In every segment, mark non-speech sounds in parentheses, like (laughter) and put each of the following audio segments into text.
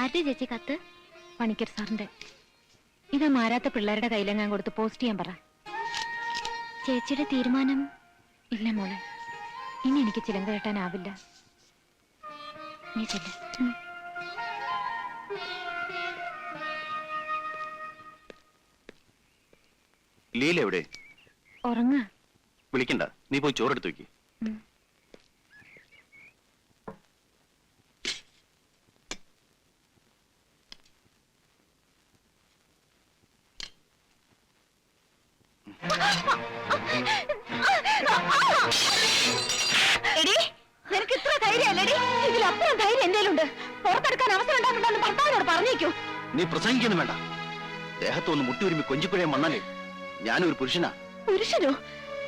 ആരുടെ ചേച്ചി കത്ത്? പണിക്കർ സാറിന്റെ. ഇത് മാരാത്ത പിള്ളേരുടെ കയ്യിലെങ്ങാൻ കൊടുത്ത് പോസ്റ്റ് ചെയ്യാൻ പറ. ചേച്ചിയുടെ തീരുമാനം? ഇല്ല മോളെ. ഇനി എനിക്ക് ചിലങ്ക കെട്ടാനാവില്ല. നീ ചെല്ല്. ലീല എവിടെ? ഉറങ്ങ. വിളിക്കണ്ട. നീ പോയി ചോറെടുത്ത് വെക്ക് നീ പ്രസംഗിക്കുന്നു വേണ്ട. ദേഹത്തൊന്ന് മുട്ടി ഒരുമി കൊഞ്ചിപ്പുഴയും വന്നാലേ ഞാനൊരു ഒരു പുരുഷനാ. പുരുഷനോ?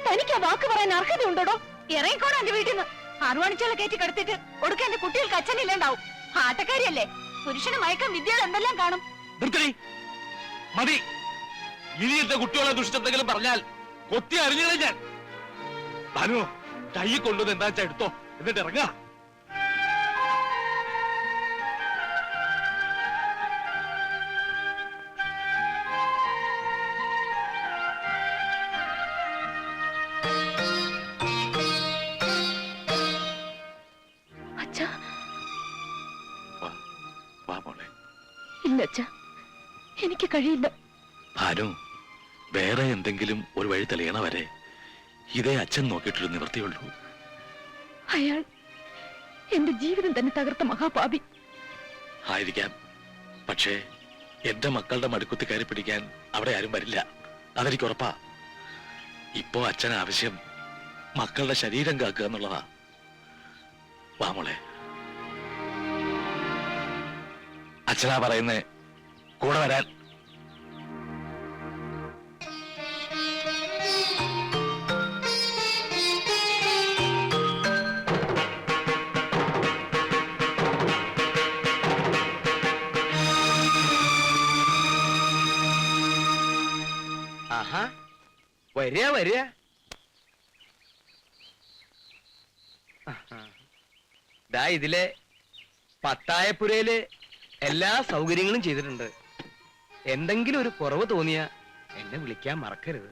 തനിക്ക് ആ വാക്ക് പറയാൻ അർഹത ഉണ്ടോടോ ഇറങ്ങിക്കോടാ എന്റെ വീട്ടിൽ നിന്ന്. അറുവാണിച്ചോളെ കയറ്റി കിടത്തിട്ട് ഒടുക്ക എന്റെ കുട്ടികൾക്ക് അച്ഛനില്ലാണ്ടാവും. ആട്ടക്കാരിയല്ലേ പുരുഷന് മയക്കം വിദ്യകൾ എന്തെല്ലാം കാണും? നിർത്തടി മതി. ഇനിയത്തെ കുട്ടികളെ ദുഷ്ടത്തെങ്കിലും പറഞ്ഞാൽ കൊത്തി അറിഞ്ഞില്ല ഞാൻ. ഭാനു കൈ കൊണ്ടുവന്ന് എന്താ വെച്ചാ എടുത്തോ? എന്നിട്ട് ഇറങ്ങാ. ഇല്ല അച്ഛ. എനിക്ക് കഴിയില്ല. ഭാനു വേറെ എന്തെങ്കിലും ഒരു വഴി തെളിയണ വരെ ഇതേ അച്ഛൻ നോക്കിയിട്ടൊരു നിവൃത്തിയുള്ളൂ. അയാൾ എന്റെ ജീവിതം തന്നെ തകർത്ത മഹാപാപി. ആയിരിക്കാം. പക്ഷേ എന്റെ മക്കളുടെ മടുക്കുത്തി കയറി പിടിക്കാൻ അവിടെ ആരും വരില്ല. അതെനിക്ക് ഉറപ്പാ. ഇപ്പോ അച്ഛൻ ആവശ്യം മക്കളുടെ ശരീരം കാക്കുക എന്നുള്ളതാ. വാ അച്ഛനാ പറയുന്നേ. കൂടെ വരാൻ. ആഹാ വരിക വരിക. ദാ ഇതിലെ പത്തായപ്പുരയിൽ എല്ലാ സൗകര്യങ്ങളും ചെയ്തിട്ടുണ്ട്. എന്തെങ്കിലും ഒരു കുറവ് തോന്നിയ എന്നെ വിളിക്കാൻ മറക്കരുത്.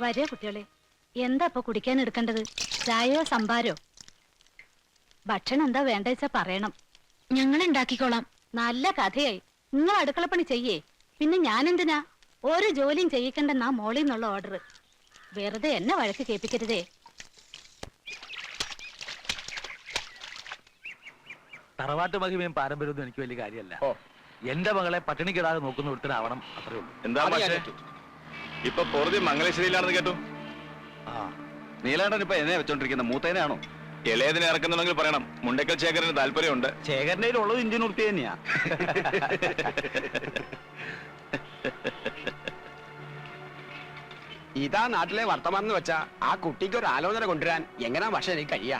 വരേ കുട്ടികളെ എന്താ ഇപ്പൊ കുടിക്കാൻ എടുക്കേണ്ടത്? ചായയോ സംഭാരോ? ഭക്ഷണം എന്താ വേണ്ട വെച്ചാ പറയണം. ഞങ്ങൾ ഉണ്ടാക്കിക്കോളാം നല്ല കഥയായി. നിങ്ങൾ അടുക്കളപ്പണി ചെയ്യേ. പിന്നെ ഞാൻ എന്തിനാ ഒരു ജോലിയും ചെയ്യിക്കണ്ടെന്നാ മോളിൽ നിന്നുള്ള ഓർഡർ വെറുതെ എന്നെ വഴക്ക് കേൾപ്പിക്കരുതേ. തറവാട്ട് മഹിമയും പാരമ്പര്യവും എനിക്ക് വലിയ കാര്യമല്ല. എന്റെ മകളെ പട്ടിണിക്കിടാതെ നോക്കുന്ന ഒരുത്തനാവണം അത്രേ ഉള്ളൂ. എന്താ മാഷേ ഇപ്പൊ പൊറുതി മംഗലശ്ശേരിയിലാണെന്ന് കേട്ടു. ആ. നീലാണ്ടൻ ഇപ്പൊ എന്നെ വെച്ചോണ്ടിരിക്കുന്ന മൂത്തേനാണോ ഇളയതിനെ ഇറക്കുന്നുണ്ടെങ്കിൽ പറയണം. മുണ്ടക്കൽ ശേഖരന് താല്പര്യമുണ്ട്. ശേഖരന്റെ ഉള്ളത് ഇന്ത്യൻ വൃത്തി തന്നെയാ. (laughs) ഇതാ നാട്ടിലെ വർത്തമാനം എന്ന് വെച്ചാ ആ കുട്ടിക്ക് ഒരു ആലോചന കൊണ്ടുവരാൻ എങ്ങനാ പക്ഷെ എനിക്ക് കഴിയാ?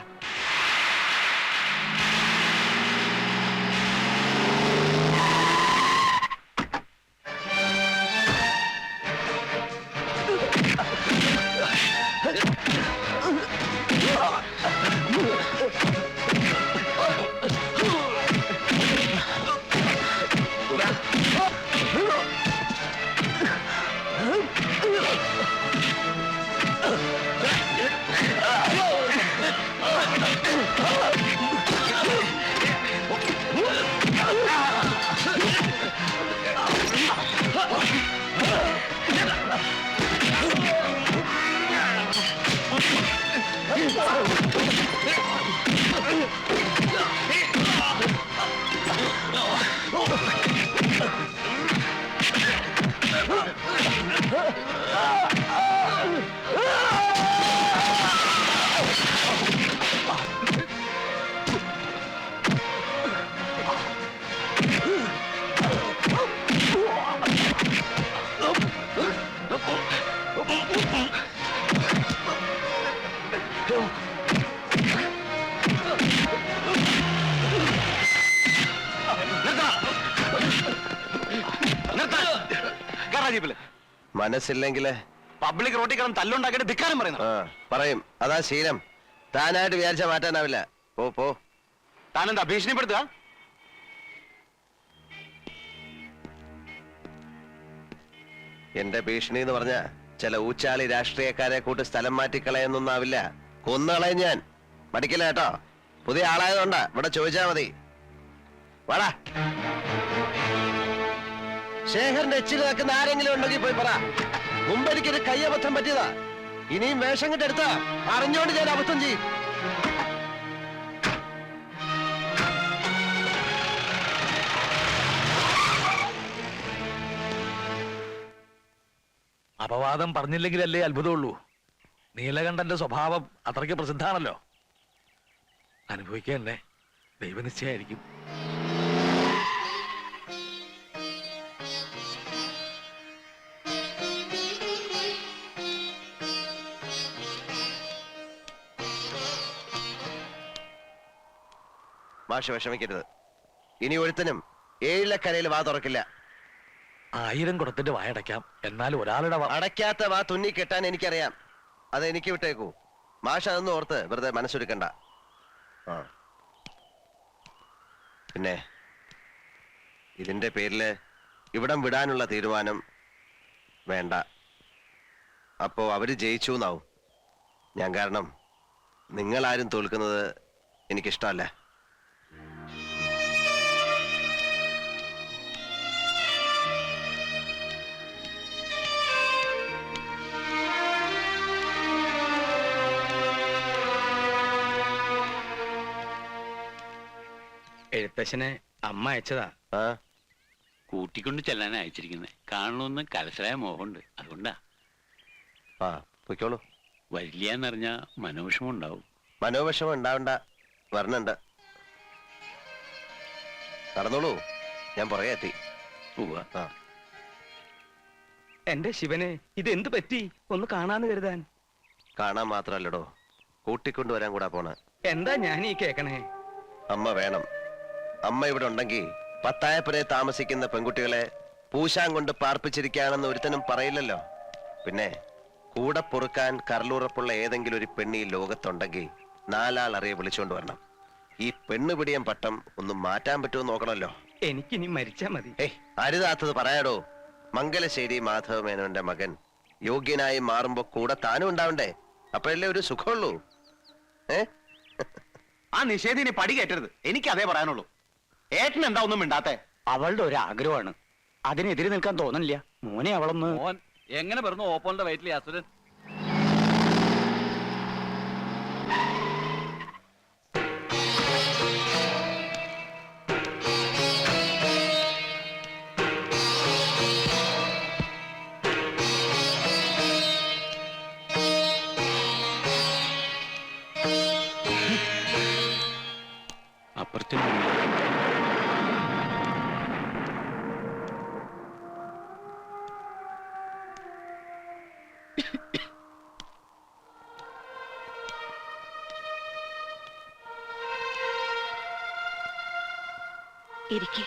മനസ്സില്ലെങ്കിൽ പബ്ലിക് റോട്ടിൽ കിടന്ന് തല്ലുണ്ടാക്കിയിട്ട് ധിക്കാരം പറയുന്നു. പറയും. അതാ ശീലം. താനായിട്ട് വിചാരിച്ച മാറ്റാനാവില്ല. പോ പോ. താനെന്താ ഭീഷണിപ്പെടുത്തുക? എന്റെ ഭീഷണി എന്ന് പറഞ്ഞ ചില ഊച്ചാളി രാഷ്ട്രീയക്കാരെ കൂട്ട് സ്ഥലം മാറ്റിക്കളയെന്നൊന്നാവില്ല. കൊന്നുകളയും ഞാൻ. മടിക്കില്ല കേട്ടോ. പുതിയ ആളായതുകൊണ്ട് ഇവിടെ ചോദിച്ചാ മതി. വാടാ. ശേഖറിന്റെ എച്ചിൽ നിൽക്കുന്ന ആരെങ്കിലും ഉണ്ടെങ്കിൽ പോയി പറ. മുമ്പ് എനിക്കൊരു കയ്യബദ്ധം പറ്റിയതാ. ഇനിയും വേഷം കെട്ടെടുത്താ അറിഞ്ഞോണ്ട് ഞാൻ അബദ്ധം ചെയ്യും. അപവാദം പറഞ്ഞില്ലെങ്കിലല്ലേ അത്ഭുതമുള്ളൂ. നീലകണ്ഠന്റെ സ്വഭാവം അത്രയ്ക്ക് പ്രസിദ്ധാണല്ലോ അനുഭവിക്കുക തന്നെ ദൈവനിശ്ചയായിരിക്കും മാഷ് വിഷമിക്കരുത്. ഇനി ഒരുത്തനും ഏഴിലക്കരയിൽ വാ തുറക്കില്ല. ആയിരം കുടത്തിന്റെ വായടയ്ക്കാം. എന്നാൽ ഒരാളുടെ വ- അടയ്ക്കാത്ത വാ തുന്നി കെട്ടാൻ എനിക്കറിയാം. അത് എനിക്ക് വിട്ടേക്കൂ. മാഷ അതൊന്നും ഓർത്ത് വെറുതെ മനസ്സൊരുക്കണ്ട. ആ. പിന്നെ ഇതിന്റെ പേരിൽ ഇവിടം വിടാനുള്ള തീരുമാനം വേണ്ട. അപ്പോ അവർ ജയിച്ചു എന്നാവും ഞാൻ കാരണം നിങ്ങളാരും തോൽക്കുന്നത് എനിക്കിഷ്ടമല്ല. എഴുത്തച്ഛനെ അമ്മ അയച്ചതാ. ആ? കൂട്ടിക്കൊണ്ട് ചെല്ലാനാ അയച്ചിരിക്കുന്നത് കാണണമെന്ന് കലശലായ മോഹമുണ്ട്. അതുകൊണ്ടാ. ആ പൊയ്ക്കോളൂ. വരില്ല എന്നറിഞ്ഞാ മനോവിഷമം ഉണ്ടാവും മനോവിഷമം ഉണ്ടാവണ്ട. വരണണ്ട. നടന്നോളൂ. ഞാൻ പുറകെ എത്തി. ആ. എന്റെ ശിവനെ ഇത് എന്ത് പറ്റി? ഒന്ന് കാണാന്ന് കരുതാൻ. കാണാൻ മാത്രല്ലടോ. കൂട്ടിക്കൊണ്ടുവരാൻ കൂടാ പോണ. എന്താ ഞാൻ ഈ കേക്കണേ? അമ്മ വേണം. അമ്മ ഇവിടെ ഉണ്ടെങ്കിൽ പത്തായപ്പുരെ താമസിക്കുന്ന പെൺകുട്ടികളെ പൂശാൻ കൊണ്ട് പാർപ്പിച്ചിരിക്കുകയാണെന്ന് ഒരുത്തനും പറയില്ലല്ലോ. പിന്നെ കൂടെ പൊറുക്കാൻ കരളുറപ്പുള്ള ഏതെങ്കിലും ഒരു പെണ്ണി ലോകത്തുണ്ടെങ്കിൽ നാലാൾ അറിയെ വിളിച്ചുകൊണ്ട് വരണം. ഈ പെണ്ണുപിടിയം പട്ടം ഒന്ന് മാറ്റാൻ പറ്റുമോ എനിക്ക് എനിക്കിനി മരിച്ചാ മതി. ഏയ് അരുതാത്തത് പറയാടോ. മംഗലശ്ശേരി മാധവ മേനോന്റെ മകൻ യോഗ്യനായി മാറുമ്പോ കൂടെ താനും ഉണ്ടാവണ്ടേ? അപ്പോഴല്ലേ ഒരു സുഖമുള്ളൂ. ഏ? ആ നിഷേധിനെ പടി കയറ്റരുത്. എനിക്ക് അതേ പറയാനുള്ളൂ. ഏട്ടൻ എന്താ ഒന്നും മിണ്ടാത്തെ? അവളുടെ ഒരു ആഗ്രഹമാണ്. അതിനെതിരെ നിൽക്കാൻ തോന്നണില്ല. മോനെ അവളൊന്ന്. മോൻ എങ്ങനെ പറഞ്ഞു ഓപ്പോളിന്റെ വയറ്റിലെ അസുരൻ? ഇരിക്കെ.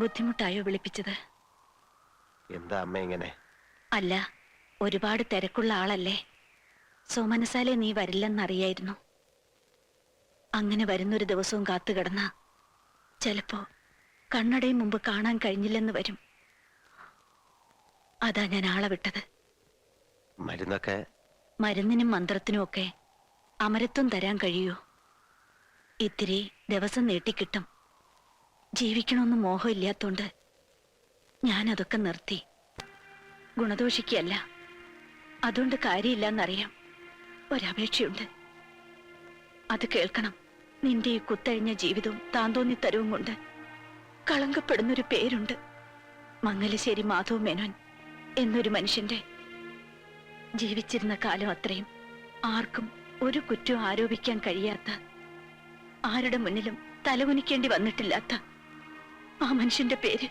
ബുദ്ധിമുട്ടായോ വിളിപ്പിച്ചത്? എന്താ അമ്മ ഇങ്ങനെ? അല്ല ഒരുപാട് തിരക്കുള്ള ആളല്ലേ. സോമനസാലെ നീ വരില്ലെന്നറിയായിരുന്നു. അങ്ങനെ വരുന്നൊരു ദിവസവും കാത്തു കിടന്ന ചിലപ്പോ കണ്ണടയും മുമ്പ് കാണാൻ കഴിഞ്ഞില്ലെന്ന് വരും. അതാ ഞാൻ ആളെ വിട്ടത്. മരുന്നൊക്കെ? മരുന്നിനും മന്ത്രത്തിനും ഒക്കെ അമരത്വം തരാൻ കഴിയൂ. ഇത്തിരി ദിവസം നീട്ടിക്കിട്ടും. ജീവിക്കണമെന്ന് മോഹം മോഹമില്ലാത്തോണ്ട് ഞാനതൊക്കെ നിർത്തി. ഗുണദോഷിക്കല്ല അതുകൊണ്ട് കാര്യമില്ലെന്നറിയാം. ഒരപേക്ഷയുണ്ട്. അത് കേൾക്കണം. നിന്റെ ഈ കുത്തഴിഞ്ഞ ജീവിതവും താന്തോന്നിത്തരവും കൊണ്ട് കളങ്കപ്പെടുന്നൊരു പേരുണ്ട്. മംഗലശ്ശേരി മാധവ് മേനോൻ. എന്നൊരു മനുഷ്യന്റെ ജീവിച്ചിരുന്ന കാലം അത്രയും ആർക്കും ഒരു കുറ്റവും ആരോപിക്കാൻ കഴിയാത്ത ആരുടെ മുന്നിലും തലകുനിക്കേണ്ടി വന്നിട്ടില്ലാത്ത ആ മനുഷ്യന്റെ പേര്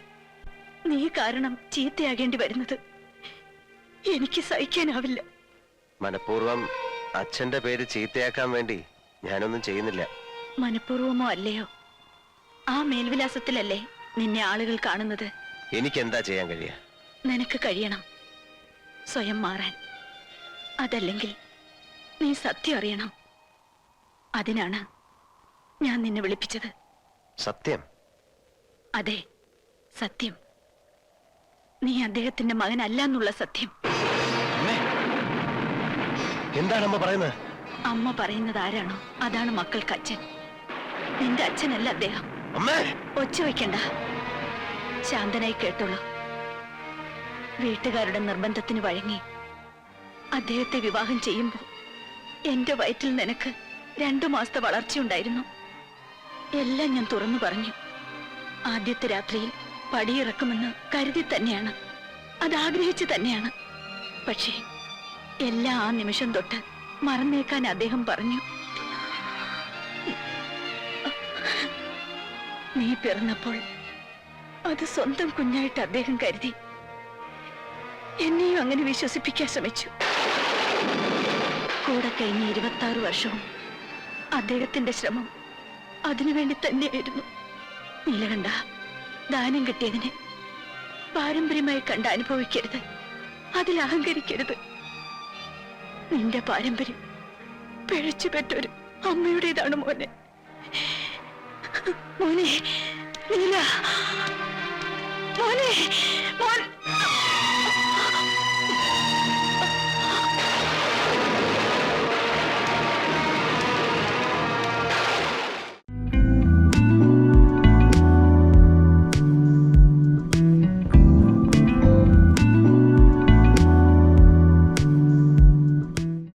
നീ കാരണം ചീത്തയാകേണ്ടി വരുന്നത് എനിക്ക് സഹിക്കാനാവില്ല. മനപൂർവം അച്ഛന്റെ പേര് ചീത്തയാക്കാൻ വേണ്ടി ഞാനൊന്നും ചെയ്യുന്നില്ല. മനഃപൂർവമോ അല്ലയോ? ആ മേൽവിലാസത്തിലല്ലേ നിന്നെ ആളുകൾ കാണുന്നത്? എനിക്ക് എന്താ ചെയ്യാൻ കഴിയുക? നിനക്ക് കഴിയണം. സ്വയം മാറാൻ. അതല്ലെങ്കിൽ നീ സത്യം അറിയണം. അതിനാണ് ഞാൻ നിന്നെ വിളിപ്പിച്ചത്. സത്യം? അതെ സത്യം. നീ അദ്ദേഹത്തിന്റെ മകനല്ല എന്നുള്ള സത്യം. എന്താണ് അമ്മ പറയുന്നത്? അമ്മ പറയുന്നത് ആരാണോ? അതാണ് മക്കൾക്ക് അച്ഛൻ. നിന്റെ അച്ഛനല്ല അദ്ദേഹം. ഒച്ച വയ്ക്കണ്ട. ശാന്തനായി കേട്ടോളൂ. വീട്ടുകാരുടെ നിർബന്ധത്തിന് വഴങ്ങി അദ്ദേഹത്തെ വിവാഹം ചെയ്യുമ്പോൾ എന്റെ വയറ്റിൽ നിനക്ക് രണ്ടു മാസത്തെ വളർച്ചയുണ്ടായിരുന്നു എല്ലാം ഞാൻ തുറന്നു പറഞ്ഞു. ആദ്യത്തെ രാത്രിയിൽ പടിയിറക്കുമെന്ന് കരുതി തന്നെയാണ്. അത് ആഗ്രഹിച്ചു തന്നെയാണ്. പക്ഷേ എല്ലാ ആ നിമിഷം തൊട്ട് മറന്നേക്കാൻ അദ്ദേഹം പറഞ്ഞു. നീ പിറന്നപ്പോൾ അത് സ്വന്തം കുഞ്ഞായിട്ട് അദ്ദേഹം കരുതി. എന്നെയും അങ്ങനെ വിശ്വസിപ്പിക്കാൻ ശ്രമിച്ചു. കൂടെ കഴിഞ്ഞ ഇരുപത്തി ആറ് വർഷവും അദ്ദേഹത്തിന്റെ ശ്രമം അതിനുവേണ്ടി തന്നെയായിരുന്നു. നീലകണ്ഠ ദാനം കിട്ടിയതിനെ പാരമ്പര്യമായി കണ്ട് അനുഭവിക്കരുത്. അതിൽ അഹങ്കരിക്കരുത്. നിന്റെ പാരമ്പര്യം പിഴച്ചു പെട്ടൊരു അമ്മയുടേതാണ് മോനെ. മോനെ നീല. മോനെ മോൻ